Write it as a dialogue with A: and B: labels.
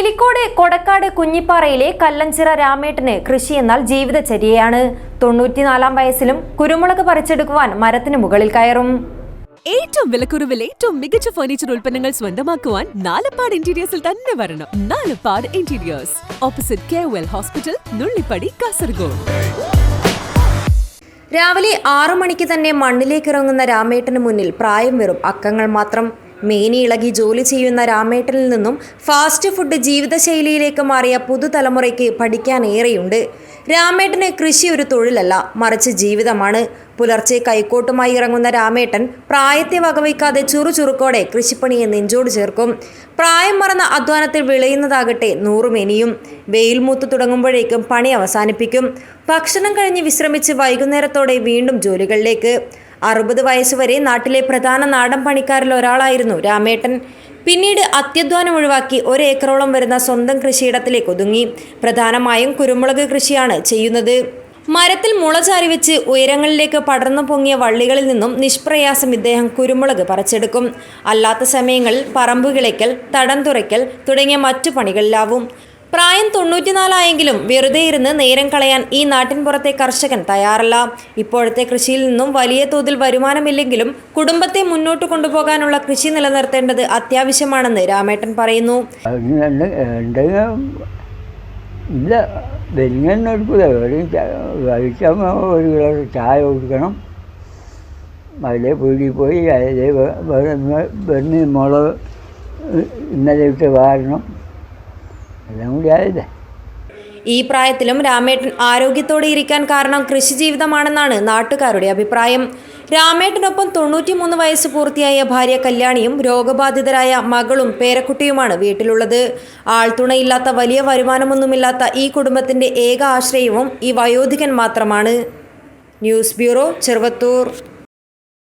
A: പിലിക്കോട് കൊടക്കാട് കുഞ്ഞിപ്പാറയിലെ കല്ലഞ്ചിറ രാമേട്ടന് കൃഷി എന്നാൽ ജീവിതചര്യയാണ്. തൊണ്ണൂറ്റിനാലാം വയസ്സിലും കുരുമുളക് പറിച്ചെടുക്കുവാൻ മരത്തിന് മുകളിൽ കയറും.
B: ഏറ്റവും വിലക്കുറവിൽ ഏറ്റവും മികച്ച ഫർണിച്ചർ ഉൽപ്പന്നങ്ങൾ സ്വന്തമാക്കുവാൻ നാലപ്പാട് ഇന്റീരിയേഴ്സിൽ തന്നെ വരണം. Nalappad interiors opposite K well hospital Nullippady Kasaragod.
A: രാവിലെ ആറു മണിക്ക് തന്നെ മണ്ണിലേക്ക് ഇറങ്ങുന്ന രാമേട്ടന് മുന്നിൽ പ്രായം വെറും അക്കങ്ങൾ മാത്രം. മേനി ഇളകി ജോലി ചെയ്യുന്ന രാമേട്ടനിൽ നിന്നും ഫാസ്റ്റ് ഫുഡ് ജീവിതശൈലിയിലേക്ക് മാറിയ പുതുതലമുറയ്ക്ക് പഠിക്കാനേറെയുണ്ട് രാമേട്ടന് കൃഷി ഒരു തൊഴിലല്ല മറിച്ച് ജീവിതമാണ്. പുലർച്ചെ കൈക്കോട്ടുമായി ഇറങ്ങുന്ന രാമേട്ടൻ പ്രായത്തെ വകവയ്ക്കാതെ ചുറുചുറുക്കോടെ കൃഷിപ്പണിയെ നെഞ്ചോട് ചേർക്കും. പ്രായം മറന്ന അധ്വാനത്തിൽ വിളയുന്നതാകട്ടെ നൂറുമേനിയും വെയിൽ മൂത്ത് തുടങ്ങുമ്പോഴേക്കും പണി അവസാനിപ്പിക്കും. ഭക്ഷണം കഴിഞ്ഞ് വിശ്രമിച്ച് വൈകുന്നേരത്തോടെ വീണ്ടും ജോലികളിലേക്ക്. അറുപത് വയസ്സുവരെ നാട്ടിലെ പ്രധാന നാടൻ പണിക്കാരിൽ ഒരാളായിരുന്നു രാമേട്ടൻ. പിന്നീട് അത്യധ്വാനം ഒഴിവാക്കി ഒരേക്കറോളം വരുന്ന സ്വന്തം കൃഷിയിടത്തിലേക്ക് ഒതുങ്ങി. പ്രധാനമായും കുരുമുളക് കൃഷിയാണ് ചെയ്യുന്നത്. മരത്തിൽ മുള ചാരി വെച്ച് ഉയരങ്ങളിലേക്ക് പടർന്നു പൊങ്ങിയ വള്ളികളിൽ നിന്നും നിഷ്പ്രയാസം ഇദ്ദേഹം കുരുമുളക് പറിച്ചെടുക്കും. അല്ലാത്ത സമയങ്ങളിൽ പറമ്പ് കിളയ്ക്കൽ തടം തുറയ്ക്കൽ തുടങ്ങിയ മറ്റു പണികളിലാവും. പ്രായം തൊണ്ണൂറ്റിനാലായെങ്കിലും വെറുതെ ഇരുന്ന് നേരം കളയാൻ ഈ നാട്ടിൻ പുറത്തെ കർഷകൻ തയ്യാറല്ല. ഇപ്പോഴത്തെ കൃഷിയിൽ നിന്നും വലിയ തോതിൽ വരുമാനമില്ലെങ്കിലും കുടുംബത്തെ മുന്നോട്ട് കൊണ്ടുപോകാനുള്ള കൃഷി നിലനിർത്തേണ്ടത് അത്യാവശ്യമാണെന്ന് രാമേട്ടൻ പറയുന്നു.
C: ഇല്ല ഒരു ഗ്ലാസ് ചായ കൊടുക്കണം. അതിലെ പീടിയിൽ പോയി അതിലെ വരുന്ന മുളക് ഇന്നലെ ഇട്ട് വാരണം. എല്ലാം കൂടി ആയില്ലേ
A: ഈ പ്രായത്തിലും രാമേട്ടൻ ആരോഗ്യത്തോടെ ഇരിക്കാൻ കാരണം കൃഷി ജീവിതമാണെന്നാണ് നാട്ടുകാരുടെ അഭിപ്രായം. രാമേട്ടനൊപ്പം തൊണ്ണൂറ്റിമൂന്ന് വയസ്സ് പൂർത്തിയായ ഭാര്യ കല്യാണിയും രോഗബാധിതരായ മകളും പേരക്കുട്ടിയുമാണ് വീട്ടിലുള്ളത്. ആൾത്തുണയില്ലാത്ത വലിയ വരുമാനമൊന്നുമില്ലാത്ത ഈ കുടുംബത്തിന്റെ ഏക ആശ്രയവും ഈ വയോധികൻ മാത്രമാണ്. News bureau Cheruvathur.